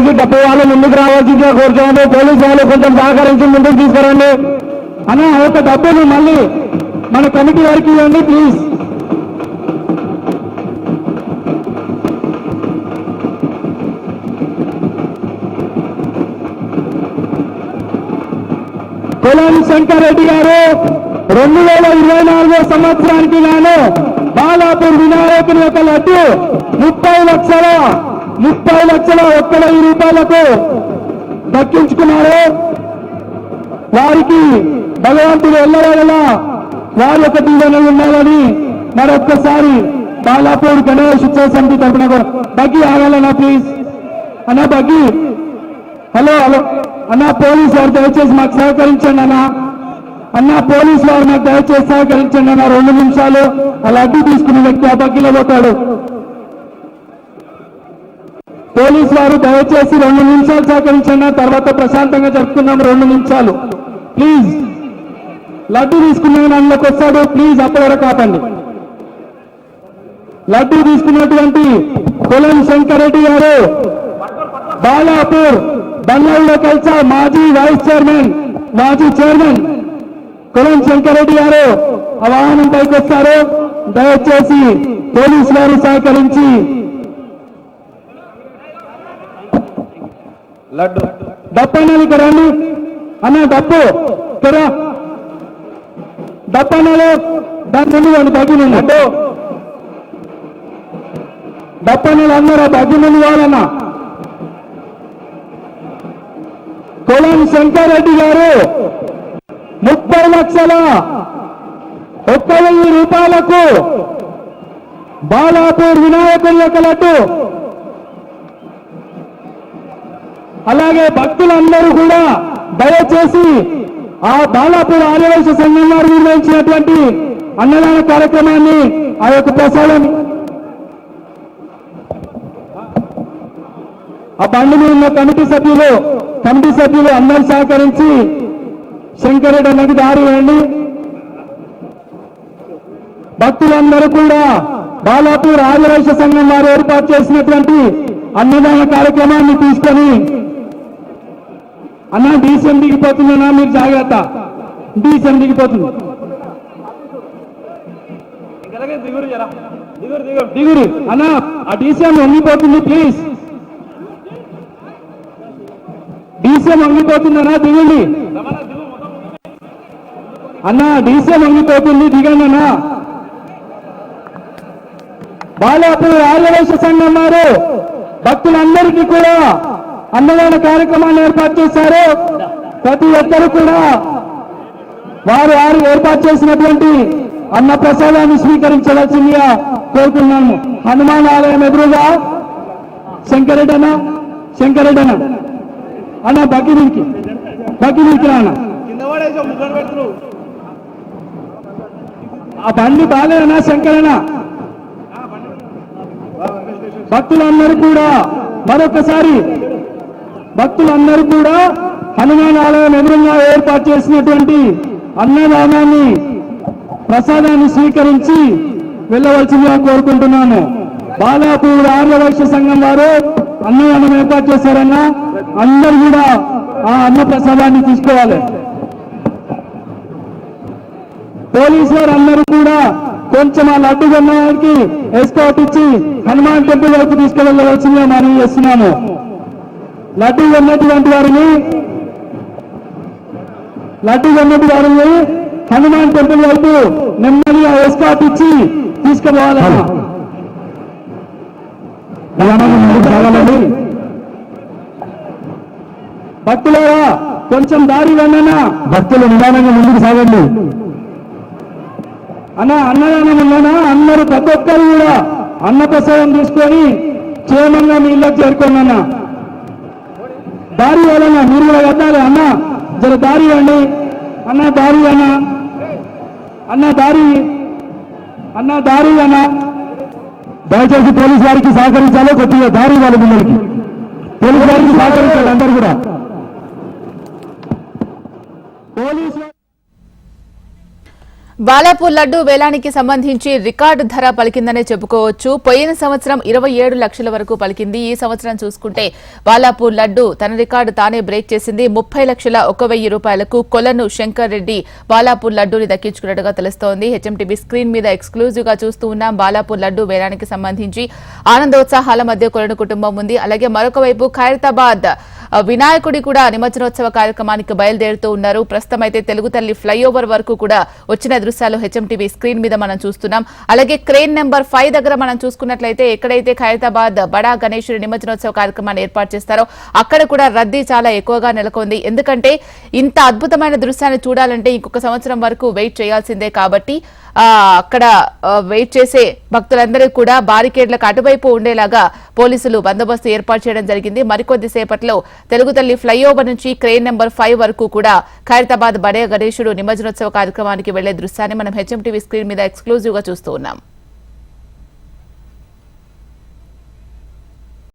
దయచేసి డబ్బు వాళ్ళు ముందుకు రావాల్సిందిగా కోరుతున్నాను. పోలీసు వాళ్ళు కొంచెం సహకరించి ముందుకు తీసుకురండి. అన్న ఒక యొక్క డబ్బులు మళ్ళీ మన కమిటీ వారికి ఇవ్వండి ప్లీజ్ కులం శంకర్ రెడ్డి గారు రెండు వేల ఇరవై నాలుగో సంవత్సరానికి గాను బాలాపూర్ వినాయకుని యొక్క లడ్డు ముప్పై లక్షల ముప్పై లక్షల ఒక్క వెయ్యి రూపాయలకు దక్కించుకున్నారు. వారికి భగవంతుడు ఎల్లవేళలా వారి యొక్క దీవెనలు ఉండాలని మరొక్కసారి బాలాపూర్ గణేష్ ఉత్సవ సమితి తరఫున బగ్గి ఆగాలన్నా ప్లీజ్. అన్నా బగ్గి. Hello hello. అన్నా పోలీస్ వారు దయచేసి మాకు సహకరించండి అన్నా. అన్నా పోలీస్ వారు మాకు దయచేసి సహకరించండి అన్న. రెండు నిమిషాలు అలా అడ్డు తీసుకున్న వ్యక్తి ఆ బగ్గిలో పోతాడు. పోలీసు వారు దయచేసి రెండు నిమిషాలు సహకరించండి. తర్వాత ప్రశాంతంగా జరుపుకుందాం. రెండు నిమిషాలు. ప్లీజ్ లడ్డు తీసుకున్న అందులోకి వస్తాడు. ప్లీజ్ అప్పటి వరకు ఆపండి. లడ్డు తీసుకున్నటువంటి పొలం శంకరెడ్డి గారు బాలాపూర్ బంగాళలో కలిసా మాజీ వైస్ చైర్మన్ మాజీ చైర్మన్ కులం శంకరెడ్డి గారు ఆ వాహనం పైకి వస్తారు. దయచేసి పోలీసు వారు సహకరించి లడ్డు. డప్పన్నలు ఇక్కడ రండి అన్న డప్పు ఇక్కడ డప్పన్నలు దాని ముందు వాళ్ళు బగ్గి నుండి డప్పన్నలు అందరూ ఆ బగ్గి నుండి వాళ్ళన్నా కులం శంకరెడ్డి గారు ముప్పై లక్షల ఒక్క వెయ్యి రూపాయలకు బాలాపూర్ వినాయకుని యొక్క లడ్డు. అలాగే భక్తులందరూ కూడా దయచేసి ఆ బాలాపూర్ ఆర్యవైశ్య సంఘం వారు నిర్వహించినటువంటి అన్నదాన కార్యక్రమాన్ని ఆ యొక్క ప్రసాదం ఆ బండి మీద ఉన్న కమిటీ సభ్యులు కమిటీ సభ్యులు అందరూ సహకరించి శంకరెడ్డి అన్నకి దారి వేయండి. భక్తులందరూ కూడా బాలాపూర్ ఆదివైశ్య సంఘం వారు ఏర్పాటు చేసినటువంటి అన్నదాన కార్యక్రమాన్ని తీసుకొని అన్న డీసీఎం దిగిపోతుందన్నా మీరు జాగ్రత్త. డీసీఎం దిగిపోతుంది దిగురు అన్న ఆ డీసీఎం వంగిపోతుంది ప్లీజ్ డీసీఎం వంగిపోతుందన్నా దిగండి. అన్న డీసీఎం వంగిపోతుంది దిగండి అన్న. బాలాపూర్ ఆర్యవైశ్య సంఘం వారు భక్తులందరికీ కూడా అన్నదాన కార్యక్రమాన్ని ఏర్పాటు చేశారు. ప్రతి ఒక్కరు కూడా వారు వారు ఏర్పాటు చేసినటువంటి అన్న ప్రసాదాన్ని స్వీకరించవలసిందిగా కోరుకున్నాము హనుమాన్ ఆలయం ఎదురుగా శంకరెడ్డి అన్న శంకరెడ్డి అన్న. బగ్గిరికి బగ్గిరికి అన్న. ఆ బండి బాలేనా శంకరన్న భక్తులందరూ కూడా మరొకసారి భక్తులందరూ కూడా హనుమాన్ ఆలయం ఎదురుగా ఏర్పాటు చేసినటువంటి అన్నదానాన్ని ప్రసాదాన్ని స్వీకరించి వెళ్ళవలసిందిగా కోరుకుంటున్నాను. బాలాపూర్ ఆర్యవైశ్య సంఘం వారు అన్నదానం ఏర్పాటు చేశారన్న అందరు కూడా ఆ అన్న ప్రసాదాన్ని తీసుకోవాలి. పోలీసు వారు అందరూ కూడా కొంచెం ఆ లడ్డు కొన్నవారికి ఎస్కాట్ ఇచ్చి హనుమాన్ టెంపుల్ వైపు తీసుకువెళ్ళవలసిందిగా మనం చేస్తున్నాము. లడ్డు కొన్నటువంటి వారిని లడ్డు కొన్నటి వారిని హనుమాన్ టెంపుల్ వైపు నెమ్మదిగా ఎస్కాట్ ఇచ్చి తీసుకుపోవాలన్నా భక్తులారా కొంచెం దారి వెళ్ళనా భక్తులు నిదానంగా ముందుకు సాగండి. అన్న అన్నదానం ఉందనా అందరూ ప్రతి ఒక్కరు కూడా అన్న ప్రసాదం తీసుకొని క్షేమంగా మీ ఇళ్ళకి చేరుకోండి అన్న. దారి వాళ్ళన్నా మీరు కూడా వెళ్ళాలి అన్న జర దారి అండి. అన్న దారి అన్న. అన్న దారి. అన్న దారి అన్న. దయచేసి పోలీసు వారికి సహకరించాలి కొద్దిగా దారి వాళ్ళ ముందరికి పోలీసు వారికి సహకరించాలి అందరూ కూడా పోలీసు బాలాపూర్ లడ్డు వేలానికి సంబంధించి రికార్డు ధర పలికిందనే చెప్పుకోవచ్చు. పోయిన సంవత్సరం ఇరవై ఏడు లక్షల వరకు పలికింది. ఈ సంవత్సరం చూసుకుంటే బాలాపూర్ లడ్డు తన రికార్డు తానే బ్రేక్ చేసింది. ముప్పై లక్షల ఒక వెయ్యి రూపాయలకు కొలను శంకర్ రెడ్డి బాలాపూర్ లడ్డూని దక్కించుకున్నట్టుగా తెలుస్తోంది. హెచ్ఎంటీవీ స్క్రీన్ మీద ఎక్స్క్లూజివ్గా చూస్తూ ఉన్నాం. బాలాపూర్ లడ్డు వేలానికి సంబంధించి ఆనందోత్సాహాల మధ్య కొలను కుటుంబం ఉంది. అలాగే మరొక వైపు ఖైరతాబాద్ వినాయకుడి కూడా నిమజ్జనోత్సవ కార్యక్రమానికి బయలుదేరుతూ ఉన్నారు. ప్రస్తుతం అయితే తెలుగు తల్లి ఫ్లైఓవర్ వరకు కూడా వచ్చిన దృశ్యాలు హెచ్ఎంటీవీ స్క్రీన్ మీద మనం చూస్తున్నాం. అలాగే క్రేన్ నెంబర్ ఫైవ్ దగ్గర మనం చూసుకున్నట్లయితే ఎక్కడైతే ఖైరతాబాద్ బడా గణేశుడి నిమజ్జనోత్సవ కార్యక్రమాన్ని ఏర్పాటు చేస్తారో అక్కడ కూడా రద్దీ చాలా ఎక్కువగా నెలకొంది. ఎందుకంటే ఇంత అద్భుతమైన దృశ్యాన్ని చూడాలంటే ఇంకొక సంవత్సరం వరకు వెయిట్ చేయాల్సిందే కాబట్టి అక్కడ వెయిట్ చేసే భక్తులందరూ కూడా బారికేడ్లకు అటువైపు ఉండేలాగా పోలీసులు బందోబస్తు ఏర్పాటు చేయడం జరిగింది. మరికొద్ది సేపట్లో తెలుగు తల్లి ఫ్లైఓవర్ నుంచి క్రెయిన్ నెంబర్ ఫైవ్ వరకు కూడా ఖైరతాబాద్ బడే గణేశుడు నిమజ్జనోత్సవ కార్యక్రమానికి వెళ్ళే దృశ్యాన్ని మనం హెచ్ఎం టీవీ స్క్రీన్ మీద ఎక్స్క్లూజివ్గా చూస్తూ ఉన్నాం.